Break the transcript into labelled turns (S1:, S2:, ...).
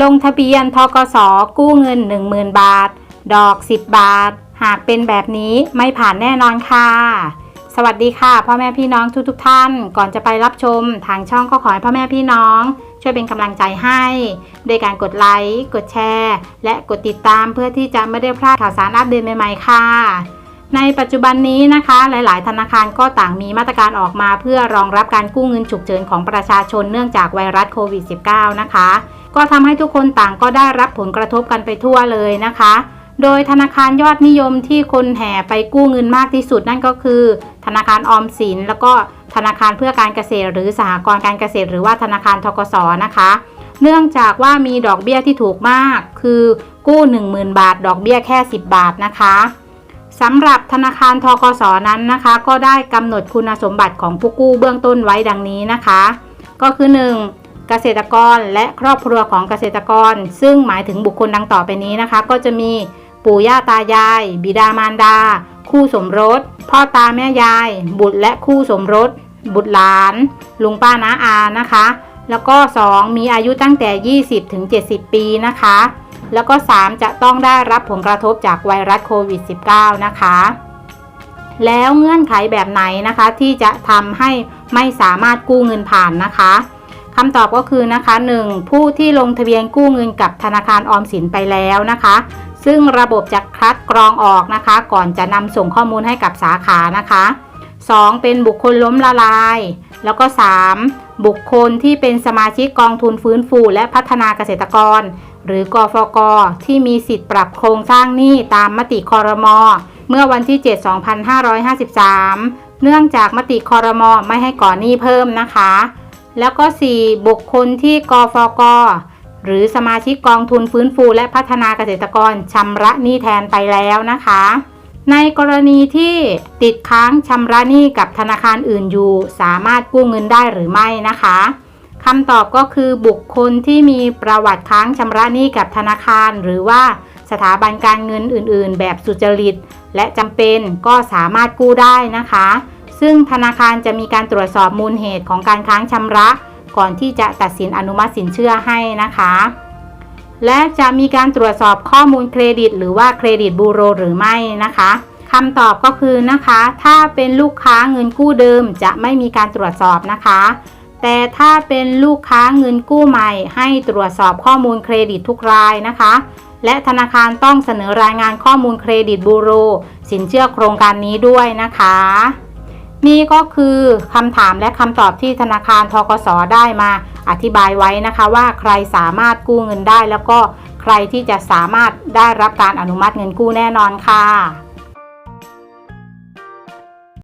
S1: ลงทะเบียนทกสกู้เงิน 10,000 บาท ดอก 10 บาท หากเป็นแบบนี้ไม่ผ่านแน่นอนค่ะ สวัสดีค่ะพ่อแม่พี่น้องทุกๆทท่าน ก่อนจะไปรับชมทางช่องก็ขอให้พ่อแม่พี่น้อง ช่วยเป็นกำลังใจให้ โดยการกดไลค์ กดแชร์ และกดติดตามเพื่อที่จะไม่ได้พลาดข่าวสารอัปเดตใหม่ๆค่ะ ในปัจจุบันนี้นะคะ หลาย ๆ ธนาคารก็ต่างมีมาตรการออกมา เพื่อรองรับการกู้เงินฉุกเฉินของประชาชนเนื่องจากไวรัสโควิด -19 นะคะ ก็ทำให้ทุกคนต่างก็ได้รับผลกระทบกันไปทั่วเลยนะคะ โดยธนาคารยอดนิยมที่คนแห่ไปกู้เงินมากที่สุดนั่นก็คือ ธนาคารออมสิน แล้วก็ธนาคารเพื่อการเกษตร หรือสหกรณ์การเกษตร หรือว่าธนาคารทกสนะคะ เนื่องจากว่ามีดอกเบี้ยที่ถูกมาก คือกู้ 10,000 บาท ดอกเบี้ยแค่ 10 บาทนะคะ สำหรับธนาคารทกสนั้นนะคะ ก็ได้กำหนดคุณสมบัติของผู้กู้เบื้องต้นไว้ดังนี้นะคะ ก็คือ 1. เกษตรกรและครอบครัวของเกษตรกร ซึ่งหมายถึงบุคคลดังต่อไปนี้นะคะ ก็จะมีปู่ย่าตายาย บิดามารดา คู่สมรส พ่อตาแม่ยาย บุตรและคู่สมรส บุตรหลาน ลุงป้าน้าอานะคะ แล้วก็ 2 มีอายุตั้งแต่ 20 ถึง 70 ปีนะคะ แล้วก็ 3 จะต้องได้รับผลกระทบจากไวรัสโควิด -19 นะคะ แล้วเงื่อนไขแบบไหนนะคะที่จะทำให้ไม่สามารถกู้เงินผ่านนะคะคำตอบก็คือนะคะ 1. ผู้ที่ลงทะเบียนกู้เงินกับธนาคารออมสินไปแล้วนะคะ ซึ่งระบบจะคัดกรองออกนะคะ ก่อนจะนำส่งข้อมูลให้กับสาขานะคะ 2. เป็นบุคคลล้มละลาย แล้วก็ 3. บุคคลที่เป็นสมาชิกกองทุนฟื้นฟู และพัฒนาเกษตรกร หรือกฟก ที่มีสิทธิ์ปรับโครงสร้างหนี้ตามมติคอรมอเมื่อวันที่ 7 2553 เนื่องจากมติคอรมอไม่ให้ก่อหนี้เพิ่มนะคะ แล้วก็ 4. บุคคลที่กฟก หรือสมาชิกกองทุนฟื้นฟู และพัฒนาเกษตรกรชำระหนี้แทนไปแล้วนะคะ ในกรณีที่ติดค้างชำระหนี้กับธนาคารอื่นอยู่ สามารถกู้เงินได้หรือไม่นะคะคำตอบก็คือบุคคลที่มีประวัติค้างชำระหนี้กับธนาคาร หรือว่าสถาบันการเงินอื่น ๆ แบบสุจริต และจำเป็นก็สามารถกู้ได้นะคะ ซึ่งธนาคารจะมีการตรวจสอบมูลเหตุของการค้างชำระ ก่อนที่จะตัดสินอนุมัติสินเชื่อให้นะคะ และจะมีการตรวจสอบข้อมูลเครดิต หรือว่าเครดิตบูโรหรือไม่นะคะคำตอบก็คือนะคะ ถ้าเป็นลูกค้าเงินกู้เดิมจะไม่มีการตรวจสอบนะคะ แต่ถ้าเป็นลูกค้าเงินกู้ใหม่ ให้ตรวจสอบข้อมูลเครดิตทุกรายนะคะ และธนาคารต้องเสนอรายงานข้อมูลเครดิตบูโร สินเชื่อโครงการนี้ด้วยนะคะ นี่ก็คือคำถามและคำตอบที่ธนาคารทกสได้มา อธิบายไว้นะคะว่าใครสามารถกู้เงินได้ แล้วก็ใครที่จะสามารถได้รับการอนุมัติเงินกู้แน่นอนค่ะ